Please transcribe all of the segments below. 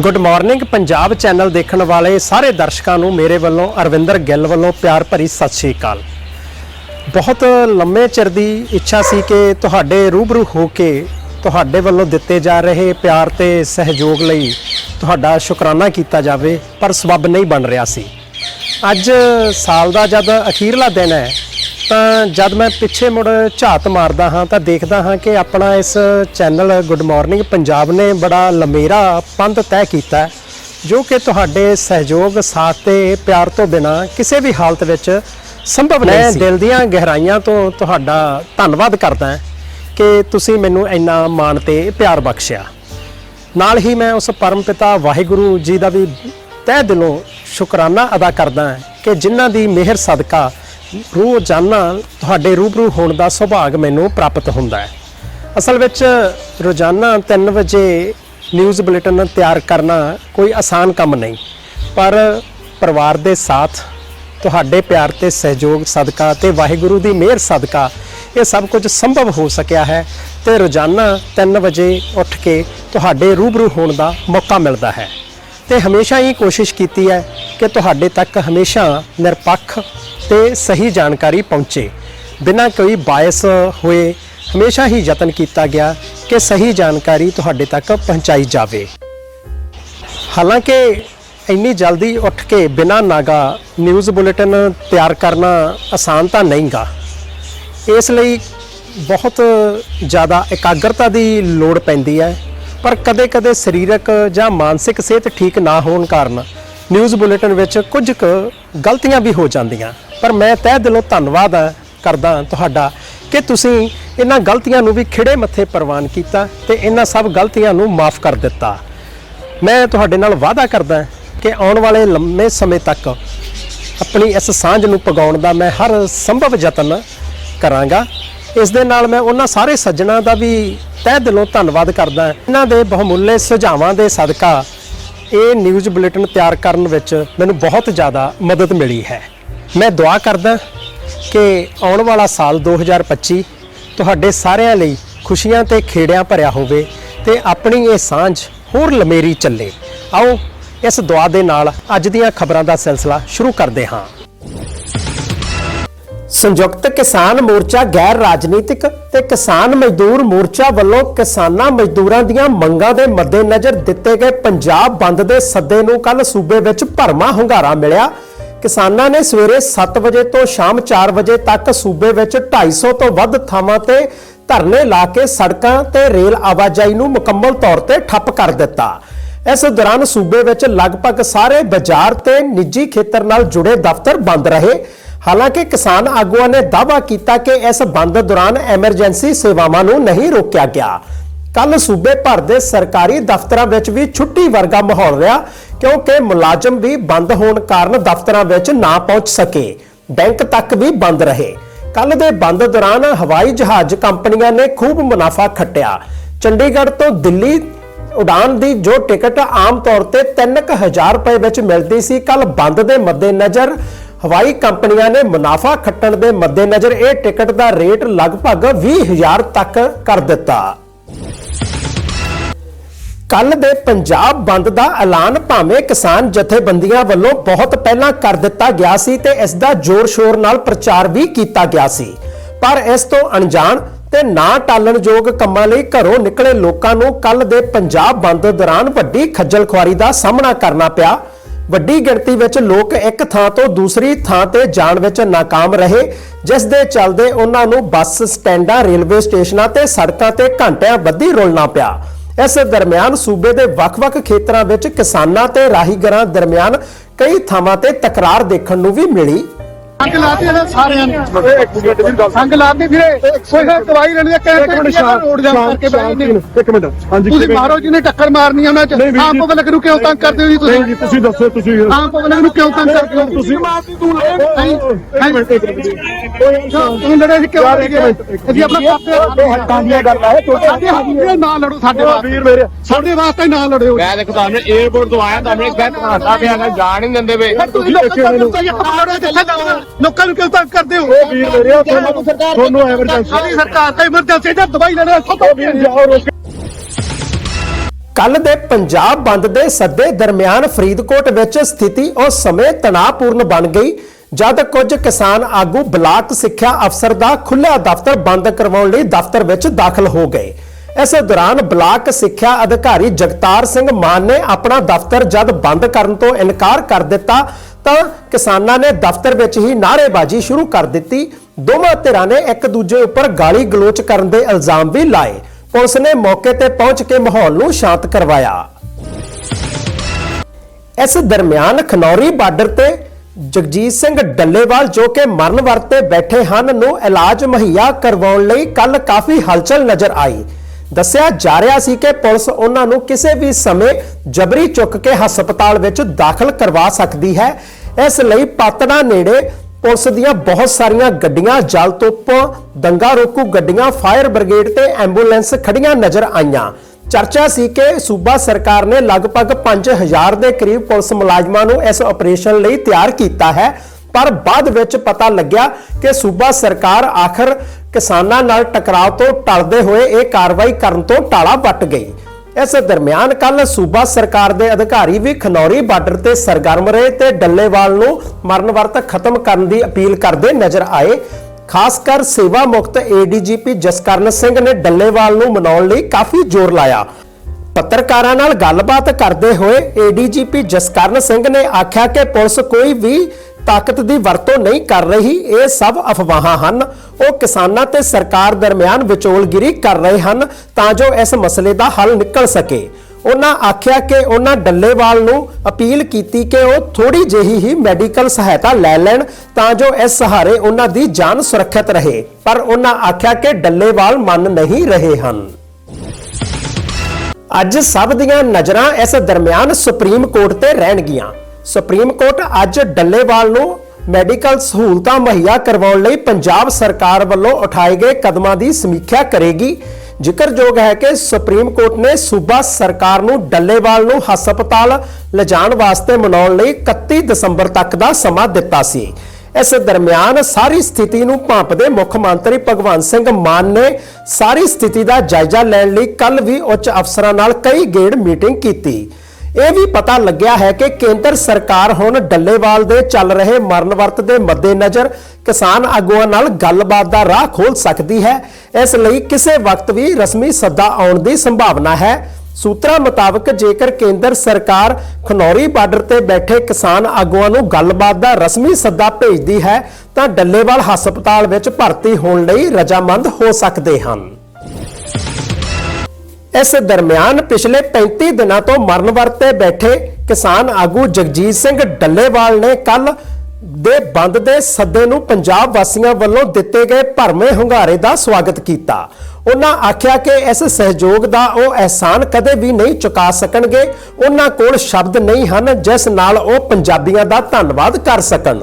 Good morning Punjab channel ਦੇਖਣ ਵਾਲੇ ਸਾਰੇ ਦਰਸ਼ਕਾਂ ਨੂੰ ਮੇਰੇ ਵੱਲੋਂ ਅਰਵਿੰਦਰ ਗਿੱਲ ਵੱਲੋਂ ਪਿਆਰ ਭਰੀ ਸਤਿ ਸ਼੍ਰੀ ਅਕਾਲ। ਬਹੁਤ ਲੰਮੇ ਚਿਰ ਦੀ ਇੱਛਾ ਸੀ ਕਿ ਤੁਹਾਡੇ ਰੂਬਰੂ ਹੋ ਕੇ ਤੁਹਾਡੇ ਵੱਲੋਂ ਦਿੱਤੇ ਜਾ ਰਹੇ ਪਿਆਰ ਤੇ ਸਹਿਯੋਗ ਲਈ ਤੁਹਾਡਾ ਸ਼ੁਕਰਾਨਾ ਕੀਤਾ ਜਾਵੇ, ਪਰ ਸਬੱਬ ਨਹੀਂ ਬਣ ਰਿਹਾ ਸੀ। ਅੱਜ ਸਾਲ ਦਾ ਜਦ ਅਖੀਰਲਾ ਦਿਨ ਹੈ ਤਾਂ ਜਦ ਮੈਂ ਪਿੱਛੇ ਮੁੜ ਝਾਤ ਮਾਰਦਾ ਹਾਂ ਤਾਂ ਦੇਖਦਾ ਹਾਂ ਕਿ ਆਪਣਾ ਇਸ ਚੈਨਲ ਗੁੱਡ ਮਾਰਨਿੰਗ ਪੰਜਾਬ ਨੇ ਬੜਾ ਲੰਮੇਰਾ ਪੰਧ ਤੈਅ ਕੀਤਾ ਹੈ, ਜੋ ਕਿ ਤੁਹਾਡੇ ਸਹਿਯੋਗ ਸਾਥ ਤੇ ਪਿਆਰ ਤੋਂ ਬਿਨਾ ਕਿਸੇ ਵੀ ਹਾਲਤ ਵਿੱਚ ਸੰਭਵ ਨਹੀਂ ਸੀ। ਦਿਲ ਦੀਆਂ ਗਹਿਰਾਈਆਂ ਤੋਂ ਤੁਹਾਡਾ ਧੰਨਵਾਦ ਕਰਦਾ ਹਾਂ ਕਿ ਤੁਸੀਂ ਮੈਨੂੰ ਇੰਨਾ ਮਾਣ ਤੇ ਪਿਆਰ ਬਖਸ਼ਿਆ। ਨਾਲ ਹੀ ਮੈਂ ਉਸ ਪਰਮ ਪਿਤਾ ਵਾਹਿਗੁਰੂ ਜੀ ਦਾ ਵੀ ਤਹਿ ਦਿਲੋਂ ਸ਼ੁਕਰਾਨਾ ਅਦਾ ਕਰਦਾ ਹਾਂ ਕਿ ਜਿਨ੍ਹਾਂ ਦੀ ਮਿਹਰ ਸਦਕਾ ਰੋਜ਼ਾਨਾ ਤੁਹਾਡੇ ਰੂਬਰੂ ਹੋਣ ਦਾ ਸੁਭਾਗ ਮੈਨੂੰ ਪ੍ਰਾਪਤ ਹੁੰਦਾ ਹੈ। ਅਸਲ ਵਿੱਚ ਰੋਜ਼ਾਨਾ 3 ਵਜੇ ਨਿਊਜ਼ ਬੁਲੇਟਿਨ ਤਿਆਰ ਕਰਨਾ ਕੋਈ ਆਸਾਨ ਕੰਮ ਨਹੀਂ। ਪਰ ਪਰਿਵਾਰ ਦੇ ਸਾਥ, ਤੁਹਾਡੇ ਪਿਆਰ ਤੇ ਸਹਿਯੋਗ, ਸਦਕਾ ਤੇ ਵਾਹਿਗੁਰੂ ਦੀ ਮਿਹਰ, ਸਦਕਾ, ਇਹ ਸਭ ਕੁਝ ਸੰਭਵ ਹੋ ਸਕਿਆ ਹੈ ਤੇ ਰੋਜ਼ਾਨਾ 3 ਵਜੇ ਉੱਠ ਕੇ ਤੁਹਾਡੇ ਰੂਬਰੂ ਹੋਣ ਦਾ ਮੌਕਾ ਮਿਲਦਾ ਹੈ। ਤੇ ਹਮੇਸ਼ਾ ਹੀ ਕੋਸ਼ਿਸ਼ ਕੀਤੀ ਹੈ ਕਿ ਤੁਹਾਡੇ ਤੱਕ ਹਮੇਸ਼ਾ ਨਿਰਪੱਖ ਤੇ ਸਹੀ ਜਾਣਕਾਰੀ ਪਹੁੰਚੇ। ਬਿਨਾਂ ਕੋਈ ਬਾਇਸ ਹੋਏ ਹਮੇਸ਼ਾ ਹੀ ਯਤਨ ਕੀਤਾ ਗਿਆ ਕਿ ਸਹੀ ਜਾਣਕਾਰੀ ਤੁਹਾਡੇ ਤੱਕ ਪਹੁੰਚਾਈ ਜਾਵੇ। ਹਾਲਾਂਕਿ ਇੰਨੀ ਜਲਦੀ ਉੱਠ ਕੇ ਬਿਨਾਂ ਨਾਗਾ ਨਿਊਜ਼ ਬੁਲੇਟਿਨ ਤਿਆਰ ਕਰਨਾ ਆਸਾਨ ਤਾਂ ਨਹੀਂਗਾ। ਇਸ ਲਈ ਬਹੁਤ ਜ਼ਿਆਦਾ ਇਕਾਗਰਤਾ ਦੀ ਲੋੜ ਪੈਂਦੀ ਹੈ ਪਰ ਕਦੇ-ਕਦੇ ਸਰੀਰਕ ਜਾਂ ਮਾਨਸਿਕ ਸਿਹਤ ਠੀਕ ਨਾ ਹੋਣ ਕਾਰਨ ਨਿਊਜ਼ ਬੁਲੇਟਿਨ ਵਿੱਚ ਕੁਝ ਕੁ ਗਲਤੀਆਂ ਵੀ ਹੋ ਜਾਂਦੀਆਂ। ਪਰ ਮੈਂ ਤਹਿ ਦਿਲੋਂ ਧੰਨਵਾਦ ਹੈ- ਕਰਦਾ ਤੁਹਾਡਾ ਕਿ ਤੁਸੀਂ ਇਹਨਾਂ ਗਲਤੀਆਂ ਨੂੰ ਵੀ ਖਿੜੇ ਮੱਥੇ ਪ੍ਰਵਾਨ ਕੀਤਾ ਤੇ ਇਹਨਾਂ ਸਭ ਗਲਤੀਆਂ ਨੂੰ ਮਾਫ ਕਰ ਦਿੱਤਾ। ਮੈਂ ਤੁਹਾਡੇ ਨਾਲ ਵਾਅਦਾ ਕਰਦਾ ਕਿ ਆਉਣ ਵਾਲੇ ਲੰਮੇ ਸਮੇਂ ਤੱਕ ਆਪਣੀ ਇਸ ਸਾਂਝ ਨੂੰ ਪਗਾਉਣ ਦਾ ਮੈਂ ਹਰ ਸੰਭਵ ਯਤਨ ਕਰਾਂਗਾ। ਇਸ ਦੇ ਨਾਲ ਮੈਂ ਉਹਨਾਂ ਸਾਰੇ ਸੱਜਣਾ ਦਾ ਵੀ ਤਹਿ ਦਿਲੋਂ ਧੰਨਵਾਦ ਕਰਦਾ ਇਹਨਾਂ ਦੇ ਬਹੁਮੁੱਲੇ ਸੁਝਾਵਾਂ ਦੇ ਸਦਕਾ ਇਹ ਨਿਊਜ਼ ਬੁਲੇਟਿਨ ਤਿਆਰ ਕਰਨ ਵਿੱਚ ਮੈਨੂੰ ਬਹੁਤ ਜ਼ਿਆਦਾ ਮਦਦ ਮਿਲੀ ਹੈ। ਮੈਂ ਦੁਆ ਕਰਦਾ ਕਿ ਆਉਣ ਵਾਲਾ ਸਾਲ 2025 ਤੁਹਾਡੇ ਸਾਰਿਆਂ ਲਈ ਖੁਸ਼ੀਆਂ ਤੇ ਖੇੜਿਆਂ ਭਰਿਆ ਹੋਵੇ ਤੇ ਆਪਣੀ ਇਹ ਸਾਂਝ ਹੋਰ ਲਮੇਰੀ ਚੱਲੇ। ਆਓ ਇਸ ਦੁਆ ਦੇ ਨਾਲ ਅੱਜ ਦੀਆਂ ਖਬਰਾਂ ਦਾ ਸਿਲਸਿਲਾ ਸ਼ੁਰੂ ਕਰਦੇ ਹਾਂ। ਸੰਯੁਕਤ ਕਿਸਾਨ ਮੋਰਚਾ ਗੈਰ ਰਾਜਨੀਤਿਕ ਤੇ ਕਿਸਾਨ ਮਜ਼ਦੂਰ ਮੋਰਚਾ ਵੱਲੋਂ ਕਿਸਾਨਾਂ ਮਜ਼ਦੂਰਾਂ ਦੀਆਂ ਮੰਗਾਂ ਦੇ ਮੱਦੇਨਜ਼ਰ ਦਿੱਤੇ ਗਏ ਪੰਜਾਬ ਬੰਦ ਦੇ ਸੱਦੇ ਨੂੰ ਕੱਲ ਸੂਬੇ ਵਿੱਚ ਭਰਮਾ ਹੁੰਗਾਰਾ ਮਿਲਿਆ। ਕਿਸਾਨਾਂ ਨੇ ਸਵੇਰੇ 7 ਵਜੇ ਤੋਂ ਸ਼ਾਮ 4 ਵਜੇ ਤੱਕ ਸੂਬੇ ਵਿੱਚ 250 ਤੋਂ ਵੱਧ ਥਾਵਾਂ ਤੇ ਧਰਨੇ ਲਾ ਕੇ ਸੜਕਾਂ ਤੇ ਰੇਲ ਆਵਾਜਾਈ ਨੂੰ ਮੁਕੰਮਲ ਤੌਰ ਤੇ ਠੱਪ ਕਰ ਦਿੱਤਾ। ਇਸ ਦੌਰਾਨ ਸੂਬੇ ਵਿੱਚ ਲਗਭਗ ਸਾਰੇ ਬਾਜ਼ਾਰ ਤੇ ਨਿੱਜੀ ਖੇਤਰ ਨਾਲ ਜੁੜੇ ਦਫ਼ਤਰ ਬੰਦ ਰਹੇ। ਹਾਲਾਂਕਿ ਕਿਸਾਨ ਆਗੂਆਂ ਨੇ ਦਾਅਵਾ ਕੀਤਾ ਕਿ ਇਸ ਬੰਦ ਦੌਰਾਨ ਐਮਰਜੈਂਸੀ ਸੇਵਾਵਾਂ ਨੂੰ ਨਹੀਂ ਰੋਕਿਆ ਗਿਆ। ਕੱਲ ਸੂਬੇ ਭਰ ਦੇ ਸਰਕਾਰੀ ਦਫ਼ਤਰਾਂ ਵਿੱਚ ਵੀ ਛੁੱਟੀ ਵਰਗਾ ਮਾਹੌਲ ਰਿਹਾ, ਕਿਉਂਕਿ ਮੁਲਾਜ਼ਮ ਵੀ ਬੰਦ ਹੋਣ ਕਾਰਨ ਦਫ਼ਤਰਾਂ ਵਿੱਚ ਨਾ ਪਹੁੰਚ ਸਕੇ। ਬੈਂਕ ਤੱਕ ਵੀ ਬੰਦ ਰਹੇ। ਕੱਲ ਦੇ ਬੰਦ ਦੌਰਾਨ ਹਵਾਈ ਜਹਾਜ਼ ਕੰਪਨੀਆਂ ਨੇ ਖੂਬ ਮੁਨਾਫਾ ਖੱਟਿਆ। ਚੰਡੀਗੜ੍ਹ ਤੋਂ ਦਿੱਲੀ ਉਡਾਨ ਦੀ ਜੋ ਟਿਕਟ ਆਮ ਤੌਰ ਤੇ 3000 ਰੁਪਏ ਵਿੱਚ ਮਿਲਦੀ ਸੀ ਕੱਲ ਬੰਦ ਦੇ ਮੱਦੇਨਜ਼ਰ ਹਵਾਈ ਕੰਪਨੀਆਂ ਨੇ ਮੁਨਾਫਾ ਖੱਟਣ ਦੇ ਮੱਦੇਨਜ਼ਰ ਇਹ ਟਿਕਟ ਦਾ ਰੇਟ ਲਗਭਗ 20000 ਤੱਕ ਕਰ ਦਿੱਤਾ। ਕੱਲ ਦੇ ਪੰਜਾਬ ਬੰਦ ਦਾ ਐਲਾਨ ਭਾਵੇਂ ਕਿਸਾਨ ਜਥੇਬੰਦੀਆਂ ਵੱਲੋਂ ਬਹੁਤ ਪਹਿਲਾਂ ਕਰ ਦਿੱਤਾ ਗਿਆ ਸੀ ਤੇ ਇਸ ਦਾ ਜ਼ੋਰ-ਸ਼ੋਰ ਨਾਲ ਪ੍ਰਚਾਰ ਵੀ ਕੀਤਾ ਗਿਆ ਸੀ। ਪਰ ਇਸ ਤੋਂ ਅਣਜਾਣ ਤੇ ਨਾ ਟਾਲਣਯੋਗ ਕੰਮਾਂ ਲਈ ਘਰੋਂ ਨਿਕਲੇ ਲੋਕਾਂ ਨੂੰ ਕੱਲ ਦੇ ਪੰਜਾਬ ਬੰਦ ਦੌਰਾਨ ਵੱਡੀ ਖੱਜਲ ਖੁਆਰੀ ਦਾ ਸਾਹਮਣਾ ਕਰਨਾ ਪਿਆ। ਵੱਡੀ ਗਿਣਤੀ ਵਿੱਚ ਲੋਕ ਇੱਕ ਥਾਂ ਤੋਂ ਦੂਸਰੀ ਥਾਂ ਤੇ ਜਾਣ ਵਿੱਚ ناکਾਮ ਰਹੇ, ਜਿਸ ਦੇ ਚਲਦੇ ਉਹਨਾਂ ਨੂੰ ਬੱਸ, ਸਟੈਂਡਾਂ, ਰੇਲਵੇ ਸਟੇਸ਼ਨਾਂ ਤੇ ਸੜਕਾਂ ਤੇ ਘੰਟਿਆਂ ਵੱਧੀ ਰੋਲਣਾ ਪਿਆ। ਇਸ ਦਰਮਿਆਨ ਸੂਬੇ ਦੇ ਵੱਖ-ਵੱਖ ਖੇਤਰਾਂ ਵਿੱਚ ਕਿਸਾਨਾਂ ਤੇ ਰਾਹੀਗਰਾਂ ਦਰਮਿਆਨ ਕਈ ਥਾਵਾਂ ਤੇ ਤਕਰਾਰ ਦੇਖਣ ਨੂੰ ਵੀ ਮਿਲੀ। ਸੰਗ ਲਾਤੇ ਇਹਨਾਂ ਸਾਰਿਆਂ ਨੇ। ਸੰਗ ਲਾਤੇ ਵੀਰੇ। ਕੋਈ ਨਾ ਦਵਾਈ ਲੈਣੀ ਹੈ ਕਹਿੰਦੇ ਨਿਸ਼ਾਨ ਰੋਡ ਜਾਮ ਕਰਕੇ ਬੈਠੇ ਨੇ ਇੱਕ ਮਿੰਟ। ਹਾਂਜੀ ਤੁਸੀਂ ਮਾਰੋ ਜਿਹਨੇ ਟੱਕਰ ਮਾਰਨੀ ਆ ਉਹਨਾਂ ਚ ਆਮ। ਪਬਲਿਕ ਨੂੰ ਕਿਉਂ ਤੰਗ ਕਰਦੇ ਹੋ ਜੀ ਨਹੀਂ ਜੀ ਤੁਸੀਂ ਤੁਸੀਂ ਦੱਸੋ ਤੁਸੀਂ। ਆਮ ਪਬਲਿਕ ਨੂੰ ਕਿਉਂ ਤੰਗ ਕਰਦੇ ਹੋ? ਤੁਸੀਂ ਮਾਰਦੀ ਤੂੰ ਨਹੀਂ, ਇੱਕ ਮਿੰਟ ਇੱਕ ਮਿੰਟ ਤੁਸੀਂ ਲੜੇ ਸੀ ਕਿਉਂ ਯਾਰ, ਲੜੇ ਇੱਕ ਮਿੰਟ, ਇੱਕ ਮਿੰਟ। ਅਸੀਂ ਆਪਣਾ ਕਰਦੇ ਹੱਕਾਂ ਦੀਆਂ ਗੱਲਾਂ ਹੈ, ਤੁਹਾਡੇ ਸਾਡੇ ਹੱਕ ਨਾ ਲੜੋ ਸਾਡੇ ਵਾਸਤੇ। ਵੀਰ ਮੇਰੇ ਸਾਡੇ ਵਾਸਤੇ ਨਾ ਲੜਿਓ। ਮੈਂ ਦੇਖੋ ਤੁਹਾਨੂੰ 에어ਪੋਰਟ ਤੋਂ ਆਇਆ ਤੁਹਾਨੂੰ ਇੱਕ ਬੈਠ ਕਰਾਤਾ ਪਿਆ ਨਾ ਜਾਣ ਹੀ ਨਹੀਂ ਦਿੰਦੇ ਵੇ। ਤੁਸੀਂ ਲੋਕਾਂ ਨੂੰ ਲੜੋ ਜਿੱਥੇ ਲੜੋ ਲੋਕਾਂ ਨੂੰ ਕਿਉਂ ਤੰਗ ਕਰਦੇ ਹੋ? ਉਹ ਵੀਰ ਮੇਰੇ ਤੁਹਾਨੂੰ ਤੁਹਾਨੂੰ ਐਮਰਜੈਂਸੀ ਸਾਡੀ ਸਰਕਾਰ ਤਾਂ ਐਮਰਜੈਂਸੀ ਦਾ ਦਵਾਈ ਲੈਣਾ ਇੱਥੋਂ ਉਹ ਵੀਰ ਜਾਓ ਰੋਕ ਕੱਲ ਦੇ ਪੰਜਾਬ ਬੰਦ ਦੇ ਸੱਦੇ ਦਰਮਿਆਨ ਫਰੀਦਕੋਟ ਵਿੱਚ ਸਥਿਤੀ ਉਸ ਸਮੇਂ ਤਣਾਅਪੂਰਨ ਬਣ ਗਈ ਜਦ ਕੁਝ ਕਿਸਾਨ ਆਗੂ ਬਲਾਕ ਸਿੱਖਿਆ ਅਫਸਰ ਦਾ ਖੁੱਲ੍ਹਾ ਦਫ਼ਤਰ ਬੰਦ ਕਰਵਾਉਣ ਲਈ ਦਫ਼ਤਰ ਵਿੱਚ ਦਾਖਲ ਹੋ ਗਏ। ਇਸ ਦੌਰਾਨ ਬਲਾਕ ਸਿੱਖਿਆ ਅਧਿਕਾਰੀ ਜਗਤਾਰ ਸਿੰਘ ਮਾਨ ਨੇ ਆਪਣਾ ਦਫ਼ਤਰ ਜਦ ਬੰਦ ਕਰਨ ਤੋਂ ਇਨਕਾਰ ਕਰ ਦਿੱਤਾ ਤਾਂ ਕਿਸਾਨਾਂ ਨੇ ਦਫ਼ਤਰ ਵਿੱਚ ਹੀ ਨਾਅਰੇਬਾਜ਼ੀ ਸ਼ੁਰੂ ਕਰ ਦਿੱਤੀ। ਦੋਵਾਂ ਧਿਰਾਂ ਨੇ ਇੱਕ ਦੂਜੇ ਉੱਪਰ ਗਾਲੀ ਗਲੋਚ ਕਰਨ ਦੇ ਇਲਜ਼ਾਮ ਵੀ ਲਾਏ। ਪੁਲਿਸ ਨੇ ਮੌਕੇ ਤੇ ਪਹੁੰਚ ਕੇ ਮਾਹੌਲ ਨੂੰ ਸ਼ਾਂਤ ਕਰਵਾਇਆ। ਇਸ ਦਰਮਿਆਨ ਖਨੌਰੀ ਬਾਰਡਰ ਤੇ ਜਗਜੀਤ ਸਿੰਘ ਡੱਲੇਵਾਲ ਜੋ ਕਿ ਮਰਨ ਵਰਤੇ ਬੈਠੇ ਹਨ ਨੂੰ ਇਲਾਜ ਮੁਹੱਈਆ ਕਰਵਾਉਣ ਲਈ ਕੱਲ ਕਾਫੀ ਹਲਚਲ ਨਜ਼ਰ ਆਈ। ਦੱਸਿਆ ਜਾ ਰਿਹਾ ਸੀ ਕਿ ਪੁਲਿਸ ਉਹਨਾਂ ਨੂੰ ਕਿਸੇ ਵੀ ਸਮੇਂ ਜਬਰੀ ਚੁੱਕ ਕੇ ਹਸਪਤਾਲ ਵਿੱਚ ਦਾਖਲ ਕਰਵਾ ਸਕਦੀ ਹੈ। ਇਸ ਲਈ ਪਾਤੜਾ ਨੇੜੇ ਪੁਲਿਸ ਦੀਆਂ ਬਹੁਤ ਸਾਰੀਆਂ ਗੱਡੀਆਂ, ਜਲ ਤੋਪਾਂ, ਦੰਗਾ ਰੋਕੂ ਗੱਡੀਆਂ, ਫਾਇਰ ਬ੍ਰਿਗੇਡ ਤੇ ਐਂਬੂਲੈਂਸ ਖੜੀਆਂ ਨਜ਼ਰ ਆਈਆਂ। ਚਰਚਾ ਸੀ ਕਿ ਸੂਬਾ ਸਰਕਾਰ ਨੇ ਲਗਭਗ 5000 ਦੇ ਕਰੀਬ ਪੁਲਿਸ ਮੁਲਾਜ਼ਮਾਂ ਨੂੰ ਇਸ ਆਪਰੇਸ਼ਨ ਲਈ ਤਿਆਰ ਕੀਤਾ ਹੈ। ਪਰ ਬਾਅਦ ਵਿੱਚ ਪਤਾ ਲੱਗਿਆ ਕਿ ਸੂਬਾ ਸਰਕਾਰ ਆਖਰ ਕਿਸਾਨਾਂ ਨਾਲ ਟਕਰਾਅ ਤੋਂ ਟਲਦੇ ਹੋਏ ਇਹ ਕਾਰਵਾਈ ਕਰਨ ਤੋਂ ਟਾਲਾ ਵੱਟ ਗਈ। ਇਸ ਦਰਮਿਆਨ ਕੱਲ ਸੂਬਾ ਸਰਕਾਰ ਦੇ ਅਧਿਕਾਰੀ ਵੀ ਖਨੌਰੀ ਬਾਰਡਰ ਤੇ ਸਰਗਰਮ ਰਹੇ ਤੇ ਡੱਲੇਵਾਲ ਨੂੰ ਮਰਨ ਵਰਤ ਖਤਮ ਕਰਨ ਦੀ ਅਪੀਲ ਕਰਦੇ ਨਜ਼ਰ ਆਏ। ਖਾਸ ਕਰ ਸੇਵਾ ਮੁਕਤ ਏਡੀਜੀਪੀ ਜਸਕਰਨ ਸਿੰਘ ਨੇ ਡੱਲੇਵਾਲ ਨੂੰ ਮਨਾਉਣ ਲਈ ਕਾਫੀ ਜ਼ੋਰ ਲਾਇਆ। ਪੱਤਰਕਾਰਾਂ ਨਾਲ ਗੱਲਬਾਤ ਕਰਦੇ ਹੋਏ ਏਡੀਜੀਪੀ ਜਸਕਰਨ ਸਿੰਘ ਨੇ ਆਖਿਆ ਕਿ ਪੁਲਿਸ ਕੋਈ ਵੀ ਤਾਕਤ ਦੀ ਵਰਤੋਂ ਨਹੀਂ ਕਰ ਰਹੀ, ਇਹ ਸਭ ਅਫਵਾਹਾਂ ਹਨ। ਉਹ ਕਿਸਾਨਾਂ ਤੇ ਸਰਕਾਰ ਦਰਮਿਆਨ ਵਿਚੋਲਗਿਰੀ ਕਰ ਰਹੇ ਹਨ ਤਾਂ ਜੋ ਇਸ ਮਸਲੇ ਦਾ ਹੱਲ ਨਿਕਲ ਸਕੇ। ਉਹਨਾਂ ਆਖਿਆ ਕਿ ਉਹਨਾਂ ਡੱਲੇਵਾਲ ਨੂੰ ਅਪੀਲ ਕੀਤੀ ਕਿ ਉਹ ਥੋੜੀ ਜਿਹੀ ਹੀ ਮੈਡੀਕਲ ਸਹਾਇਤਾ ਲੈ ਲੈਣ ਤਾਂ ਜੋ ਇਸ ਸਹਾਰੇ ਉਹਨਾਂ ਦੀ ਜਾਨ ਸੁਰੱਖਿਅਤ ਰਹੇ। ਪਰ ਉਹਨਾਂ ਆਖਿਆ ਕਿ ਡੱਲੇਵਾਲ ਮੰਨ ਨਹੀਂ ਰਹੇ ਹਨ। ਅੱਜ ਸਭ ਦੀਆਂ ਨਜ਼ਰਾਂ ਇਸ ਦਰਮਿਆਨ ਸੁਪਰੀਮ ਕੋਰਟ ਤੇ ਰਹਿਣਗੀਆਂ। ਸੁਪਰੀਮ ਕੋਰਟ ਅੱਜ ਡੱਲੇਵਾਲ ਨੂੰ ਮੈਡੀਕਲ ਸਹੂਲਤਾਂ ਮੁਹੱਈਆ ਕਰਵਾਉਣ ਲਈ ਪੰਜਾਬ ਸਰਕਾਰ ਵੱਲੋਂ ਉਠਾਏ ਗਏ ਕਦਮਾਂ ਦੀ ਸਮੀਖਿਆ ਕਰੇਗੀ। ਜ਼ਿਕਰਯੋਗ ਹੈ ਕਿ ਸੁਪਰੀਮ ਕੋਰਟ ਨੇ ਸੂਬਾ ਸਰਕਾਰ ਨੂੰ ਡੱਲੇਵਾਲ ਨੂੰ ਹਸਪਤਾਲ ਲਿਜਾਣ ਵਾਸਤੇ ਮਨਾਉਣ ਲਈ 31 ਦਸੰਬਰ ਤੱਕ ਦਾ ਸਮਾਂ ਦਿੱਤਾ ਸੀ। ਇਸ ਦਰਮਿਆਨ ਸਾਰੀ ਸਥਿਤੀ ਨੂੰ ਭਾਂਪਦੇ ਮੁੱਖ ਮੰਤਰੀ ਭਗਵੰਤ ਸਿੰਘ ਮਾਨ ਨੇ ਸਾਰੀ ਸਥਿਤੀ ਦਾ ਜਾਇਜ਼ਾ ਲੈਣ ਲਈ ਕੱਲ ਵੀ ਉੱਚ ਅਫਸਰਾਂ ਨਾਲ ਕਈ ਗੇੜ ਮੀਟਿੰਗ ਕੀਤੀ। ਇਹ ਵੀ ਪਤਾ ਲੱਗਿਆ ਹੈ ਕਿ ਕੇਂਦਰ ਸਰਕਾਰ ਹੁਣ ਡੱਲੇਵਾਲ ਦੇ ਚੱਲ ਰਹੇ ਮਰਨ ਵਰਤ ਦੇ ਮੱਦੇਨਜ਼ਰ ਕਿਸਾਨ ਆਗੂਆਂ ਨਾਲ ਗੱਲਬਾਤ ਦਾ ਰਾਹ ਖੋਲ ਸਕਦੀ ਹੈ। ਇਸ ਲਈ ਕਿਸੇ ਵਕਤ ਵੀ ਰਸਮੀ ਸੱਦਾ ਆਉਣ ਦੀ ਸੰਭਾਵਨਾ ਹੈ। ਸੂਤਰਾਂ ਮੁਤਾਬਕ ਜੇਕਰ ਕੇਂਦਰ ਸਰਕਾਰ ਖਨੌਰੀ ਬਾਰਡਰ ਤੇ ਬੈਠੇ ਕਿਸਾਨ ਆਗੂਆਂ ਨੂੰ ਗੱਲਬਾਤ ਦਾ ਰਸਮੀ ਸੱਦਾ ਭੇਜਦੀ ਹੈ, ਤਾਂ ਡੱਲੇਵਾਲ ਹਸਪਤਾਲ ਵਿੱਚ ਭਰਤੀ ਹੋਣ ਲਈ ਰਜਾਮੰਦ ਹੋ ਸਕਦੇ ਹਨ। ਇਸ ਦਰਮਿਆਨ ਪਿਛਲੇ 35 ਦਿਨਾਂ ਤੋਂ ਮਰਨ ਵਰਤੇ ਬੈਠੇ ਕਿਸਾਨ ਆਗੂ ਜਗਜੀਤ ਸਿੰਘ ਡੱਲੇਵਾਲ ਨੇ ਕੱਲ ਦੇ ਬੰਦ ਦੇ ਸੱਦੇ ਨੂੰ ਪੰਜਾਬ ਵਾਸੀਆਂ ਵੱਲੋਂ ਦਿੱਤੇ ਗਏ ਭਰਵੇਂ ਹੁੰਗਾਰੇ ਦਾ ਸਵਾਗਤ ਕੀਤਾ। ਉਹਨਾਂ ਆਖਿਆ ਕਿ ਇਸ ਸਹਿਯੋਗ ਦਾ ਉਹ ਅਹਿਸਾਨ ਕਦੇ ਵੀ ਨਹੀਂ ਚੁਕਾ ਸਕਣਗੇ। ਉਹਨਾਂ ਕੋਲ ਸ਼ਬਦ ਨਹੀਂ ਹਨ, ਜਿਸ ਨਾਲ ਉਹ ਪੰਜਾਬੀਆਂ ਦਾ ਧੰਨਵਾਦ ਕਰ ਸਕਣ।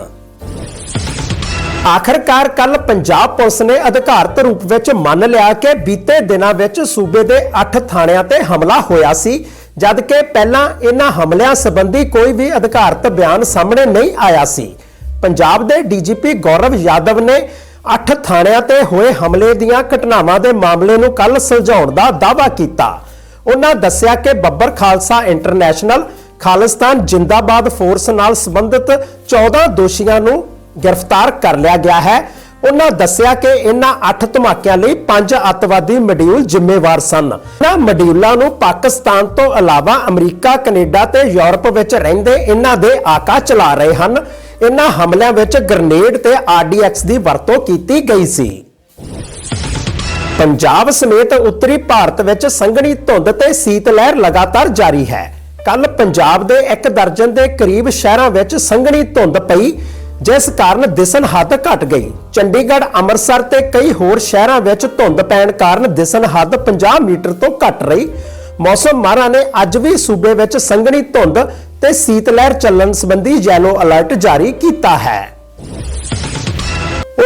ਆਖਰਕਾਰ ਕੱਲ ਪੰਜਾਬ ਪੁਲਿਸ ਨੇ ਅਧਿਕਾਰਤ ਰੂਪ ਵਿੱਚ ਮੰਨ ਲਿਆ ਕਿ ਬੀਤੇ ਦਿਨਾਂ ਵਿੱਚ ਸੂਬੇ ਦੇ 8 ਥਾਣਿਆਂ ਤੇ ਹਮਲਾ ਹੋਇਆ ਸੀ ਜਦ ਕਿ ਪਹਿਲਾਂ ਇਹਨਾਂ ਹਮਲਿਆਂ ਸੰਬੰਧੀ ਕੋਈ ਵੀ ਅਧਿਕਾਰਤ ਬਿਆਨ ਸਾਹਮਣੇ ਨਹੀਂ ਆਇਆ ਸੀ। ਪੰਜਾਬ ਦੇ ਡੀਜੀਪੀ ਗੌਰਵ ਯਾਦਵ ਨੇ 8 ਥਾਣਿਆਂ ਤੇ ਹੋਏ ਹਮਲੇ ਦੀਆਂ ਘਟਨਾਵਾਂ ਦੇ ਮਾਮਲੇ ਨੂੰ ਕੱਲ ਸੁਲਝਾਉਣ ਦਾ ਦਾਅਵਾ ਕੀਤਾ। ਉਹਨਾਂ ਦੱਸਿਆ ਕਿ ਬੱਬਰ ਖਾਲਸਾ ਇੰਟਰਨੈਸ਼ਨਲ, ਖਾਲਿਸਤਾਨ ਜਿੰਦਾਬਾਦ ਫੋਰਸ ਨਾਲ ਸੰਬੰਧਿਤ 14 ਦੋਸ਼ੀਆਂ ਨੂੰ ਗ੍ਰਿਫਤਾਰ ਕਰ ਲਿਆ ਗਿਆ ਹੈ। ਉਹਨਾਂ ਦੱਸਿਆ ਕਿ ਇਹਨਾਂ 8 ਧਮਾਕਿਆਂ ਲਈ 5 ਅੱਤਵਾਦੀ ਮੋਡਿਊਲ ਜ਼ਿੰਮੇਵਾਰ ਸਨ। ਇਹਨਾਂ ਮੋਡਿਊਲਾਂ ਨੂੰ ਪਾਕਿਸਤਾਨ ਤੋਂ ਇਲਾਵਾ ਅਮਰੀਕਾ, ਕੈਨੇਡਾ ਤੇ ਯੂਰਪ ਵਿੱਚ ਰਹਿੰਦੇ ਇਹਨਾਂ ਦੇ ਆਕਾ ਚਲਾ ਰਹੇ ਹਨ। ਇਹਨਾਂ ਹਮਲਿਆਂ ਵਿੱਚ ਗ੍ਰਨੇਡ ਤੇ ਆਰਡੀਐਕਸ ਦੀ ਵਰਤੋਂ ਕੀਤੀ ਗਈ ਸੀ। ਪੰਜਾਬ ਸਮੇਤ ਉੱਤਰੀ ਭਾਰਤ ਵਿੱਚ ਸੰਘਣੀ ਧੁੰਦ ਤੇ ਸੀਤ ਲਹਿਰ ਲਗਾਤਾਰ ਜਾਰੀ ਹੈ। ਕੱਲ ਪੰਜਾਬ ਦੇ ਇੱਕ ਦਰਜਨ ਦੇ ਕਰੀਬ ਸ਼ਹਿਰਾਂ ਵਿੱਚ ਸੰਘਣੀ ਧੁੰਦ ਪਈ। ਜਿਸ ਕਾਰਨ ਦਿਸਣ ਹੱਦ ਘਟ ਗਈ। ਚੰਡੀਗੜ੍ਹ, ਅੰਮ੍ਰਿਤਸਰ ਤੇ ਕਈ ਹੋਰ ਸ਼ਹਿਰਾਂ ਵਿੱਚ ਧੁੰਦ ਪੈਣ ਕਾਰਨ ਦਿਸਣ ਹੱਦ 50 ਮੀਟਰ ਤੋਂ ਘਟ ਰਹੀ। ਮੌਸਮ ਮਾਹਰਾਂ ਨੇ ਅੱਜ ਵੀ ਸੂਬੇ ਵਿੱਚ ਸੰਘਣੀ ਧੁੰਦ ਤੇ ਸੀਤ ਲਹਿਰ ਚੱਲਣ ਸੰਬੰਧੀ ਯੈਲੋ ਅਲਰਟ ਜਾਰੀ ਕੀਤਾ ਹੈ।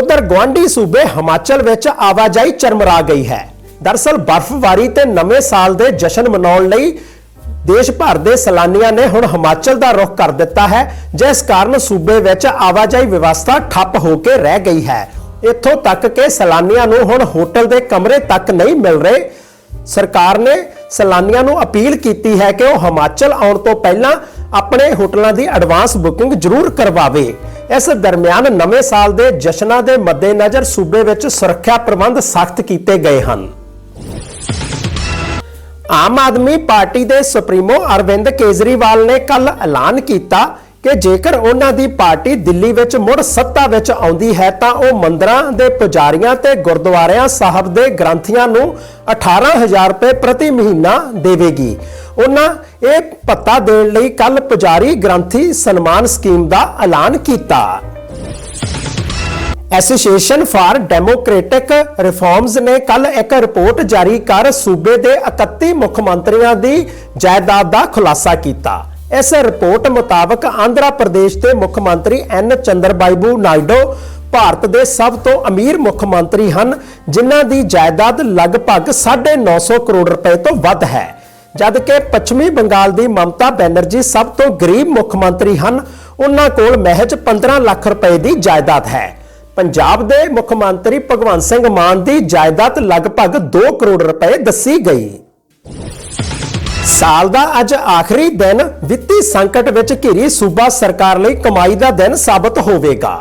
ਉਧਰ ਗਵਾਂਢੀ ਸੂਬੇ ਹਿਮਾਚਲ ਵਿੱਚ ਆਵਾਜਾਈ ਚਰਮਰਾ ਗਈ ਹੈ। ਦਰਸਲ ਬਰਫ਼ਬਾਰੀ ਤੇ ਨਵੇਂ ਸਾਲ ਦੇ ਜਸ਼ਨ ਮਨਾਉਣ ਲਈ ਦੇਸ਼ ਭਰ ਦੇ ਸੈਲਾਨੀਆਂ ਨੇ ਹੁਣ ਹਿਮਾਚਲ ਦਾ ਰੁਖ ਕਰ ਦਿੱਤਾ ਹੈ, ਜਿਸ ਕਾਰਨ ਸੂਬੇ ਵਿੱਚ ਆਵਾਜਾਈ ਵਿਵਸਥਾ ਠੱਪ ਹੋ ਕੇ ਰਹਿ ਗਈ ਹੈ। ਇੱਥੋਂ ਤੱਕ ਕਿ ਸੈਲਾਨੀਆਂ ਨੂੰ ਹੁਣ ਹੋਟਲ ਦੇ ਕਮਰੇ ਤੱਕ ਨਹੀਂ ਮਿਲ ਰਹੇ। ਸਰਕਾਰ ਨੇ ਸੈਲਾਨੀਆਂ ਨੂੰ ਅਪੀਲ ਕੀਤੀ ਹੈ ਕਿ ਉਹ ਹਿਮਾਚਲ ਆਉਣ ਤੋਂ ਪਹਿਲਾਂ ਆਪਣੇ ਹੋਟਲਾਂ ਦੀ ਐਡਵਾਂਸ ਬੁਕਿੰਗ ਜ਼ਰੂਰ ਕਰਵਾਵੇ। ਇਸ ਦਰਮਿਆਨ ਨਵੇਂ ਸਾਲ ਦੇ ਜਸ਼ਨਾਂ ਦੇ ਮੱਦੇਨਜ਼ਰ ਸੂਬੇ ਵਿੱਚ ਸੁਰੱਖਿਆ ਪ੍ਰਬੰਧ ਸਖਤ ਕੀਤੇ ਗਏ ਹਨ। ਆਮ ਆਦਮੀ ਪਾਰਟੀ ਦੇ ਸੁਪਰੀਮੋ ਅਰਵਿੰਦ ਕੇਜਰੀਵਾਲ ਨੇ ਕੱਲ ਐਲਾਨ ਕੀਤਾ ਕਿ ਜੇਕਰ ਉਹਨਾਂ ਦੀ ਪਾਰਟੀ ਦਿੱਲੀ ਵਿੱਚ ਮੁੜ ਸੱਤਾ ਵਿੱਚ ਆਉਂਦੀ ਹੈ ਤਾਂ ਉਹ ਮੰਦਰਾਂ ਦੇ ਪੁਜਾਰੀਆਂ ਤੇ ਗੁਰਦੁਆਰਿਆਂ ਸਾਹਿਬ ਦੇ ਗ੍ਰੰਥੀਆਂ ਨੂੰ 18000 ਰੁਪਏ ਪ੍ਰਤੀ ਮਹੀਨਾ ਦੇਵੇਗੀ। ਉਹਨਾਂ ਇਹ ਪੱਤਾ ਦੇਣ ਲਈ ਕੱਲ ਪੁਜਾਰੀ ਗ੍ਰੰਥੀ ਸਨਮਾਨ ਸਕੀਮ ਦਾ ਐਲਾਨ ਕੀਤਾ। ਐਸੋਸੀਏਸ਼ਨ ਫਾਰ ਡੈਮੋਕ੍ਰੈਟਿਕ ਰਿਫਾਰਮਸ ਨੇ ਕੱਲ ਇੱਕ ਰਿਪੋਰਟ ਜਾਰੀ ਕਰ ਸੂਬੇ ਦੇ 31 ਮੁੱਖ ਮੰਤਰੀਆਂ ਦੀ ਜਾਇਦਾਦ ਦਾ ਖੁਲਾਸਾ ਕੀਤਾ। ਇਸ ਰਿਪੋਰਟ ਮੁਤਾਬਕ ਆਂਧਰਾ ਪ੍ਰਦੇਸ਼ ਦੇ ਮੁੱਖ ਮੰਤਰੀ ਐਨ ਚੰਦਰਬਾਈਬੂ ਨਾਇਡੂ ਭਾਰਤ ਦੇ ਸਭ ਤੋਂ ਅਮੀਰ ਮੁੱਖ ਮੰਤਰੀ ਹਨ, ਜਿਨ੍ਹਾਂ ਦੀ ਜਾਇਦਾਦ ਲਗਭਗ 950 ਕਰੋੜ ਰੁਪਏ ਤੋਂ ਵੱਧ ਹੈ। ਜਦਕਿ ਪੱਛਮੀ ਬੰਗਾਲ ਦੀ ਮਮਤਾ ਬੈਨਰਜੀ ਸਭ ਤੋਂ ਗਰੀਬ ਮੁੱਖ ਮੰਤਰੀ ਹਨ, ਉਹਨਾਂ ਕੋਲ ਮਹਿਜ 15 ਲੱਖ ਰੁਪਏ ਦੀ ਜਾਇਦਾਦ ਹੈ। ਪੰਜਾਬ ਦੇ ਮੁੱਖ ਮੰਤਰੀ ਭਗਵੰਤ ਸਿੰਘ ਮਾਨ ਦੀ ਜਾਇਦਾਦ ਲਗਭਗ 2 ਕਰੋੜ ਰੁਪਏ ਦੱਸੀ ਗਈ। ਸਾਲ ਦਾ ਅੱਜ ਆਖਰੀ ਦਿਨ, ਵਿੱਤੀ ਸੰਕਟ ਵਿੱਚ ਘਿਰੀ ਸੂਬਾ ਸਰਕਾਰ ਲਈ ਕਮਾਈ ਦਾ ਦਿਨ ਸਾਬਤ ਹੋਵੇਗਾ।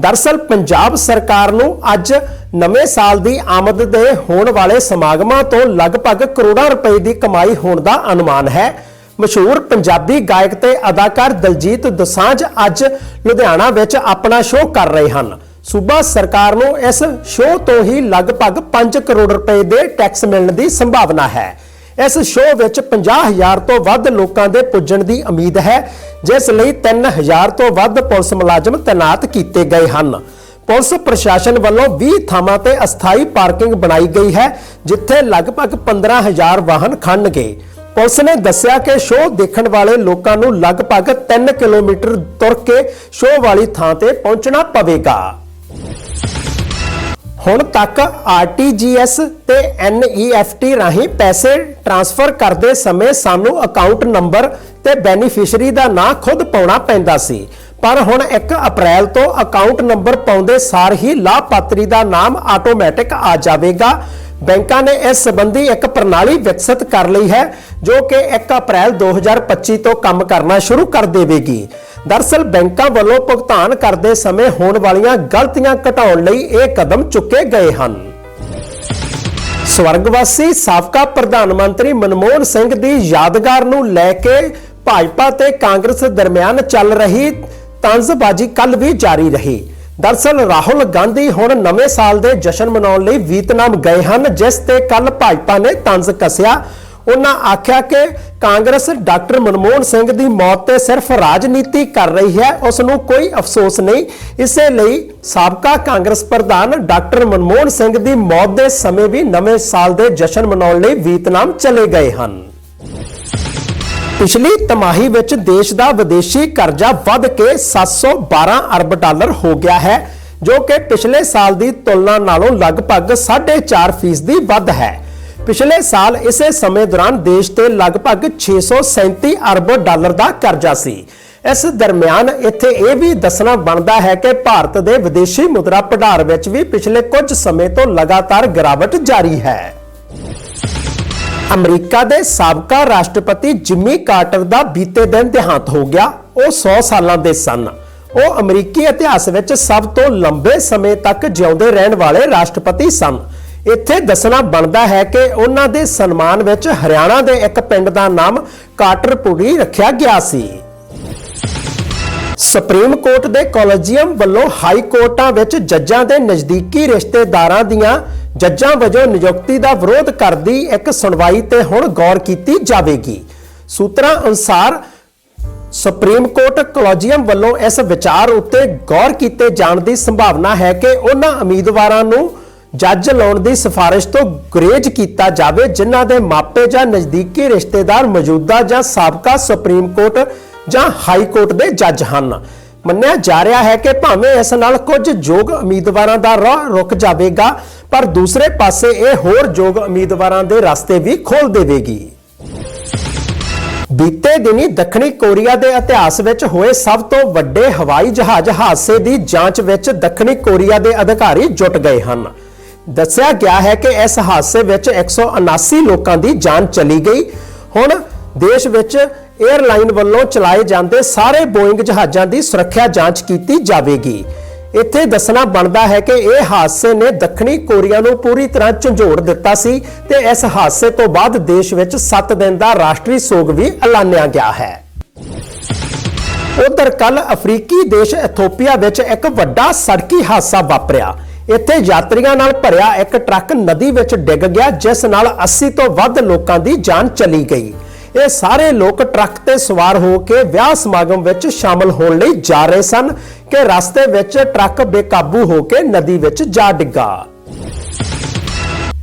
ਦਰਸਲ, ਪੰਜਾਬ ਸਰਕਾਰ ਨੂੰ ਅੱਜ ਨਵੇਂ ਸਾਲ ਦੀ ਆਮਦ ਦੇ ਹੋਣ ਵਾਲੇ ਸਮਾਗਮਾਂ ਤੋਂ ਲਗਭਗ ਕਰੋੜਾਂ ਰੁਪਏ ਦੀ ਕਮਾਈ ਹੋਣ ਦਾ ਅਨੁਮਾਨ ਹੈ। ਮਸ਼ਹੂਰ ਪੰਜਾਬੀ ਗਾਇਕ ਤੇ ਅਦਾਕਾਰ ਦਲਜੀਤ ਦੋਸਾਂਝ ਅੱਜ ਲੁਧਿਆਣਾ ਵਿੱਚ ਆਪਣਾ ਸ਼ੋਅ ਕਰ ਰਹੇ ਹਨ। ਸੂਬਾ ਸਰਕਾਰ ਨੂੰ ਇਸ ਸ਼ੋਅ ਤੋਂ ਹੀ ਲਗਭਗ 5 ਕਰੋੜ ਰੁਪਏ ਦੇ ਟੈਕਸ ਮਿਲਣ ਦੀ ਸੰਭਾਵਨਾ ਹੈ। ਇਸ ਸ਼ੋਅ ਵਿੱਚ 50000 ਤੋਂ ਵੱਧ ਲੋਕਾਂ ਦੇ ਪੁੱਜਣ ਦੀ ਉਮੀਦ ਹੈ, ਜਿਸ ਲਈ 3000 ਤੋਂ ਵੱਧ ਪੁਲਿਸ ਮੁਲਾਜ਼ਮ ਤਾਇਨਾਤ ਕੀਤੇ ਗਏ ਹਨ। ਪੁਲਿਸ ਪ੍ਰਸ਼ਾਸਨ ਵੱਲੋਂ 20 ਥਾਵਾਂ ਤੇ ਅਸਥਾਈ ਪਾਰਕਿੰਗ ਬਣਾਈ ਗਈ ਹੈ, ਜਿੱਥੇ ਲਗਭਗ 15000 ਵਾਹਨ ਖੜਨਗੇ। ਪੁਲਿਸ ਨੇ ਦੱਸਿਆ ਕਿ ਸ਼ੋਅ ਦੇਖਣ ਵਾਲੇ ਲੋਕਾਂ ਨੂੰ ਲਗਭਗ 3 ਕਿਲੋਮੀਟਰ ਤੁਰ ਕੇ ਸ਼ੋਅ ਵਾਲੀ ਥਾਂ ਤੇ ਪਹੁੰਚਣਾ ਪਵੇਗਾ। ਹੁਣ ਤੱਕ ਆਰਟੀਜੀਐਸ ਤੇ ਐਨਈਐਫਟੀ ਰਾਹੀਂ ਪੈਸੇ ਟ੍ਰਾਂਸਫਰ ਕਰਦੇ ਸਮੇਂ ਸਾਨੂੰ ਅਕਾਊਂਟ ਨੰਬਰ ਤੇ ਬੈਨੀਫੀਸ਼ੀਅਰੀ ਦਾ ਨਾਂ ਖੁਦ ਪਾਉਣਾ ਪੈਂਦਾ ਸੀ। ਪਰ ਹੁਣ 1 ਅਪ੍ਰੈਲ ਤੋਂ ਅਕਾਊਂਟ ਨੰਬਰ ਪਾਉਂਦੇ ਸਾਰ ਹੀ ਲਾਭਪਾਤਰੀ ਦਾ ਨਾਮ ਆਟੋਮੈਟਿਕ ਆ ਜਾਵੇਗਾ। ਬੈਂਕਾਂ ਨੇ ਇਸ ਸੰਬੰਧੀ ਇੱਕ ਪ੍ਰਣਾਲੀ ਵਿਕਸਿਤ ਕਰ ਲਈ ਹੈ, ਜੋ ਕਿ 1 ਅਪ੍ਰੈਲ 2025 ਤੋਂ ਕੰਮ ਕਰਨਾ ਸ਼ੁਰੂ ਕਰ ਦੇਵੇਗੀ। ਦਰਸਲ, ਬੈਂਕਾਂ ਵੱਲੋਂ ਭੁਗਤਾਨ ਕਰਦੇ ਸਮੇਂ ਹੋਣ ਵਾਲੀਆਂ ਗਲਤੀਆਂ ਘਟਾਉਣ ਲਈ ਇਹ ਕਦਮ ਚੁੱਕੇ ਗਏ ਹਨ। ਸਵਰਗਵਾਸੀ ਸਾਬਕਾ ਪ੍ਰਧਾਨ ਮੰਤਰੀ ਮਨਮੋਹਨ ਸਿੰਘ ਦੀ ਯਾਦਗਾਰ ਨੂੰ ਲੈ ਕੇ ਭਾਜਪਾ ਤੇ ਕਾਂਗਰਸ ਦਰਮਿਆਨ ਚੱਲ ਰਹੀ ਤੰਜ਼ਬਾਜ਼ੀ ਕੱਲ ਵੀ ਜਾਰੀ ਰਹੀ। ਦਰਸਲ ਰਾਹੁਲ ਗਾਂਧੀ ਹੁਣ ਨਵੇਂ ਸਾਲ ਦੇ ਜਸ਼ਨ ਮਨਾਉਣ ਲਈ ਵੀਤਨਾਮ ਗਏ ਹਨ, ਜਿਸ ਤੇ ਕੱਲ ਭਾਜਪਾ ਨੇ ਤੰਜ਼ ਕੱਸਿਆ। ਉਹਨਾਂ ਆਖਿਆ ਕਿ ਕਾਂਗਰਸ ਡਾਕਟਰ ਮਨਮੋਹਨ ਸਿੰਘ ਦੀ ਮੌਤ ਤੇ ਸਿਰਫ ਰਾਜਨੀਤੀ ਕਰ ਰਹੀ ਹੈ ਉਸ ਨੂੰ ਕੋਈ ਅਫਸੋਸ ਨਹੀਂ। ਇਸੇ ਲਈ ਸਾਬਕਾ ਕਾਂਗਰਸ ਪ੍ਰਧਾਨ ਡਾਕਟਰ ਮਨਮੋਹਨ ਸਿੰਘ ਦੀ ਮੌਤ ਦੇ ਸਮੇਂ ਵੀ ਨਵੇਂ ਸਾਲ ਦੇ ਜਸ਼ਨ ਮਨਾਉਣ ਲਈ ਵੀਤਨਾਮ ਚਲੇ ਗਏ ਹਨ। ਪਿਛਲੀ ਤਿਮਾਹੀ ਵਿੱਚ ਦੇਸ਼ ਦਾ ਵਿਦੇਸ਼ੀ ਕਰਜ਼ਾ ਵੱਧ ਕੇ 712 ਅਰਬ ਡਾਲਰ ਹੋ ਗਿਆ ਹੈ, ਜੋ ਕਿ ਪਿਛਲੇ ਸਾਲ ਦੀ ਤੁਲਨਾ ਨਾਲੋਂ ਲਗਭਗ 4.5% ਫੀਸਦੀ ਵੱਧ ਹੈ। ਪਿਛਲੇ ਸਾਲ ਇਸੇ ਸਮੇਂ ਦੌਰਾਨ ਦੇਸ਼ ਤੇ ਲਗਭਗ 637 ਅਰਬ ਡਾਲਰ ਦਾ ਕਰਜ਼ਾ ਸੀ। ਇਸ ਦਰਮਿਆਨ ਇੱਥੇ ਇਹ ਵੀ ਦੱਸਣਾ ਬਣਦਾ ਹੈ ਕਿ ਭਾਰਤ ਦੇ ਵਿਦੇਸ਼ੀ ਮੁਦਰਾ ਭੰਡਾਰ ਵਿੱਚ ਵੀ ਪਿਛਲੇ ਕੁਝ ਸਮੇਂ ਤੋਂ ਲਗਾਤਾਰ ਗਿਰਾਵਟ ਜਾਰੀ ਹੈ। ਅਮਰੀਕਾ ਦੇ ਸਾਬਕਾ ਰਾਸ਼ਟਰਪਤੀ ਜਿਮੀ ਕਾਰਟਰ ਦਾ ਬੀਤੇ ਦਿਨ ਦੇਹਾਂਤ ਹੋ ਗਿਆ। ਉਹ 100 ਸਾਲਾਂ ਦੇ ਸਨ। ਉਹ ਅਮਰੀਕੀ ਇਤਿਹਾਸ ਵਿੱਚ ਸਭ ਤੋਂ ਲੰਬੇ ਸਮੇਂ ਤੱਕ ਜਿਉਂਦੇ ਰਹਿਣ ਵਾਲੇ ਰਾਸ਼ਟਰਪਤੀ ਸਨ। ਇੱਥੇ ਦੱਸਣਾ ਬਣਦਾ ਹੈ ਕਿ ਉਹਨਾਂ ਦੇ ਸਨਮਾਨ ਵਿੱਚ ਹਰਿਆਣਾ ਦੇ ਇੱਕ ਪਿੰਡ ਦਾ ਨਾਮ ਕਾਟਰਪੁਰੀ ਰੱਖਿਆ ਗਿਆ ਸੀ। ਸੁਪਰੀਮ ਕੋਰਟ ਦੇ ਕੋਲਜੀਅਮ ਵੱਲੋਂ ਹਾਈ ਕੋਰਟਾਂ ਵਿੱਚ ਜੱਜਾਂ ਦੇ ਨਜ਼ਦੀਕੀ ਰਿਸ਼ਤੇਦਾਰਾਂ ਦੀਆਂ ਜੱਜਾਂ ਵਜੋਂ ਨਿਯੁਕਤੀ ਦਾ ਵਿਰੋਧ ਕਰਦੀ ਇੱਕ ਸੁਣਵਾਈ ਤੇ ਹੁਣ ਗੌਰ ਕੀਤੀ ਜਾਵੇਗੀ। ਸੂਤਰਾਂ ਅਨੁਸਾਰ ਸੁਪਰੀਮ ਕੋਰਟ ਕਾਲਜੀਅਮ ਵੱਲੋਂ ਇਸ ਵਿਚਾਰ ਉੱਤੇ ਗੌਰ ਕੀਤੇ ਜਾਣ ਦੀ ਸੰਭਾਵਨਾ ਹੈ ਕਿ ਉਹਨਾਂ ਉਮੀਦਵਾਰਾਂ ਨੂੰ ਜੱਜ ਲਾਉਣ ਦੀ ਸਿਫਾਰਿਸ਼ ਤੋਂ ਗੁਰੇਜ਼ ਕੀਤਾ ਜਾਵੇ, ਜਿਨ੍ਹਾਂ ਦੇ ਮਾਪੇ ਜਾਂ ਨਜ਼ਦੀਕੀ ਰਿਸ਼ਤੇਦਾਰ ਮੌਜੂਦਾ ਜਾਂ ਸਾਬਕਾ ਸੁਪਰੀਮ ਕੋਰਟ ਜਾਂ ਹਾਈ ਕੋਰਟ ਦੇ ਜੱਜ ਹਨ। ਮੰਨਿਆ ਜਾ ਰਿਹਾ ਹੈ ਕਿ ਭਾਵੇਂ ਇਸ ਨਾਲ ਕੁਝ ਯੋਗ ਉਮੀਦਵਾਰਾਂ ਦਾ ਰਾਹ ਰੁਕ ਜਾਵੇਗਾ, ਪਰ ਦੂਸਰੇ ਪਾਸੇ ਇਹ ਹੋਰ ਯੋਗ ਉਮੀਦਵਾਰਾਂ ਦੇ ਰਸਤੇ ਵੀ ਖੋਲ ਦੇਵੇਗੀ। ਬੀਤੇ ਦਿਨੀ ਦੱਖਣੀ ਕੋਰੀਆ ਦੇ ਇਤਿਹਾਸ ਵਿੱਚ ਹੋਏ ਸਭ ਤੋਂ ਵੱਡੇ ਹਵਾਈ ਜਹਾਜ਼ ਹਾਦਸੇ ਦੀ ਜਾਂਚ ਵਿੱਚ ਦੱਖਣੀ ਕੋਰੀਆ ਦੇ ਅਧਿਕਾਰੀ ਜੁਟ ਗਏ ਹਨ। ਦੱਸਿਆ ਗਿਆ ਹੈ ਕਿ ਇਸ ਹਾਦਸੇ ਵਿੱਚ 179 ਲੋਕਾਂ ਦੀ ਜਾਨ ਚਲੀ ਗਈ। ਹੁਣ ਦੇਸ਼ ਵਿੱਚ 에ਅਰਲਾਈਨ ਵੱਲੋਂ ਚਲਾਏ ਜਾਂਦੇ ਸਾਰੇ ਬੋਇੰਗ ਜਹਾਜ਼ਾਂ ਦੀ ਸੁਰੱਖਿਆ ਜਾਂਚ ਕੀਤੀ ਜਾਵੇਗੀ। ਇੱਥੇ ਦੱਸਣਾ ਬਣਦਾ ਹੈ ਕਿ ਇਹ ਹਾਦਸੇ ਨੇ ਦੱਖਣੀ ਕੋਰੀਆ ਨੂੰ ਪੂਰੀ ਤਰ੍ਹਾਂ ਝੰਜੋੜ ਦਿੱਤਾ ਸੀ ਤੇ ਇਸ ਹਾਦਸੇ ਤੋਂ ਬਾਅਦ ਦੇਸ਼ ਵਿੱਚ 7 ਦਿਨ ਦਾ ਰਾਸ਼ਟਰੀ ਸੋਗ ਵੀ ਐਲਾਨਿਆ ਗਿਆ ਹੈ। ਉਧਰ ਕੱਲ ਅਫਰੀਕੀ ਦੇਸ਼ ਇਥੋਪੀਆ ਵਿੱਚ ਇੱਕ ਵੱਡਾ ਸੜਕੀ ਹਾਦਸਾ ਵਾਪਰਿਆ। ਇੱਥੇ ਯਾਤਰੀਆਂ ਨਾਲ ਭਰਿਆ ਇੱਕ ਟਰੱਕ ਨਦੀ ਵਿੱਚ ਡਿੱਗ ਗਿਆ, ਜਿਸ ਨਾਲ 80 ਤੋਂ ਵੱਧ ਲੋਕਾਂ ਦੀ ਜਾਨ ਚਲੀ ਗਈ। ਇਹ ਸਾਰੇ ਲੋਕ ਟਰੱਕ ਤੇ ਸਵਾਰ ਹੋ ਕੇ ਵਿਆਹ ਸਮਾਗਮ ਵਿੱਚ ਸ਼ਾਮਲ ਹੋਣ ਲਈ ਜਾ ਰਹੇ ਸਨ ਕਿ ਰਸਤੇ ਵਿੱਚ ਟਰੱਕ ਬੇਕਾਬੂ ਹੋ ਕੇ ਨਦੀ ਵਿੱਚ ਜਾ ਡਿੱਗਾ।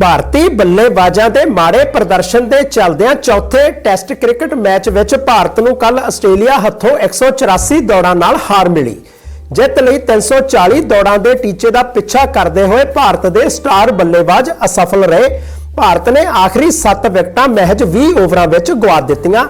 ਭਾਰਤੀ ਬੱਲੇਬਾਜ਼ਾਂ ਦੇ ਮਾੜੇ ਪ੍ਰਦਰਸ਼ਨ ਦੇ ਚੱਲਦਿਆਂ ਚੌਥੇ ਟੈਸਟ ਕ੍ਰਿਕਟ ਮੈਚ ਵਿੱਚ ਭਾਰਤ ਨੂੰ ਕੱਲ ਆਸਟ੍ਰੇਲੀਆ ਹੱਥੋਂ 184 ਦੌੜਾਂ ਨਾਲ ਹਾਰ ਮਿਲੀ। ਜਿੱਤ ਲਈ 340 ਦੌੜਾਂ ਦੇ ਟੀਚੇ ਦਾ ਪਿੱਛਾ ਕਰਦੇ ਹੋਏ ਭਾਰਤ ਦੇ ਸਟਾਰ ਬੱਲੇਬਾਜ਼ ਅਸਫਲ ਰਹੇ। ਭਾਰਤ ਨੇ ਆਖਰੀ 7 ਵਿਕਟਾਂ ਮਹਿਜ 20 ਓਵਰਾਂ ਵਿੱਚ ਗਵਾ ਦਿੱਤੀਆਂ।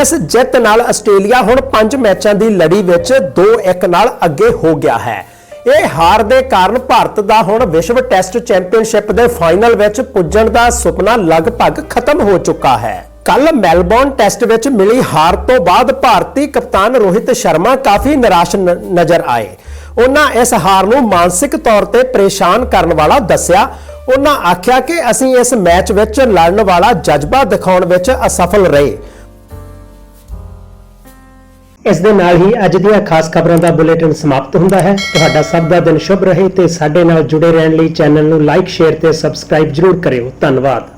ਇਸ ਜਿੱਤ ਨਾਲ ਆਸਟ੍ਰੇਲੀਆ ਹੁਣ 5 ਮੈਚਾਂ ਦੀ ਲੜੀ ਵਿੱਚ 2-1 ਨਾਲ ਅੱਗੇ ਹੋ ਗਿਆ ਹੈ। ਇਹ ਹਾਰ ਦੇ ਕਾਰਨ ਭਾਰਤ ਦਾ ਹੁਣ ਵਿਸ਼ਵ ਟੈਸਟ ਚੈਂਪੀਅਨਸ਼ਿਪ ਦੇ ਫਾਈਨਲ ਵਿੱਚ ਪੁੱਜਣ ਦਾ ਸੁਪਨਾ ਲਗਭਗ ਖਤਮ ਹੋ ਚੁੱਕਾ ਹੈ। ਕੱਲ ਮੈਲਬੌਰਨ ਟੈਸਟ ਵਿੱਚ ਮਿਲੀ ਹਾਰ ਤੋਂ ਬਾਅਦ ਭਾਰਤੀ ਕਪਤਾਨ ਰੋਹਿਤ ਸ਼ਰਮਾ ਕਾਫੀ ਨਿਰਾਸ਼ ਨਜ਼ਰ ਆਏ। ਉਹਨਾਂ ਇਸ ਹਾਰ ਨੂੰ ਮਾਨਸਿਕ ਤੌਰ ਤੇ ਪਰੇਸ਼ਾਨ ਕਰਨ ਵਾਲਾ ਦੱਸਿਆ ਉਹਨਾਂ ਆਖਿਆ ਕਿ ਅਸੀਂ ਇਸ ਮੈਚ ਵਿੱਚ ਲੜਨ ਵਾਲਾ ਜਜ਼ਬਾ ਦਿਖਾਉਣ ਵਿੱਚ ਅਸਫਲ ਰਹੇ। ਇਸ ਦੇ ਨਾਲ ਹੀ ਅੱਜ ਦੀਆਂ ਖਾਸ ਖਬਰਾਂ ਦਾ ਬੁਲੇਟਿਨ ਸਮਾਪਤ ਹੁੰਦਾ ਹੈ। ਤੁਹਾਡਾ ਸਭ ਦਾ ਦਿਨ ਸ਼ੁਭ ਰਹੇ ਤੇ ਸਾਡੇ ਨਾਲ ਜੁੜੇ ਰਹਿਣ ਲਈ ਚੈਨਲ ਨੂੰ ਲਾਈਕ, ਸ਼ੇਅਰ ਤੇ ਸਬਸਕ੍ਰਾਈਬ ਜਰੂਰ ਕਰਿਓ। ਧੰਨਵਾਦ।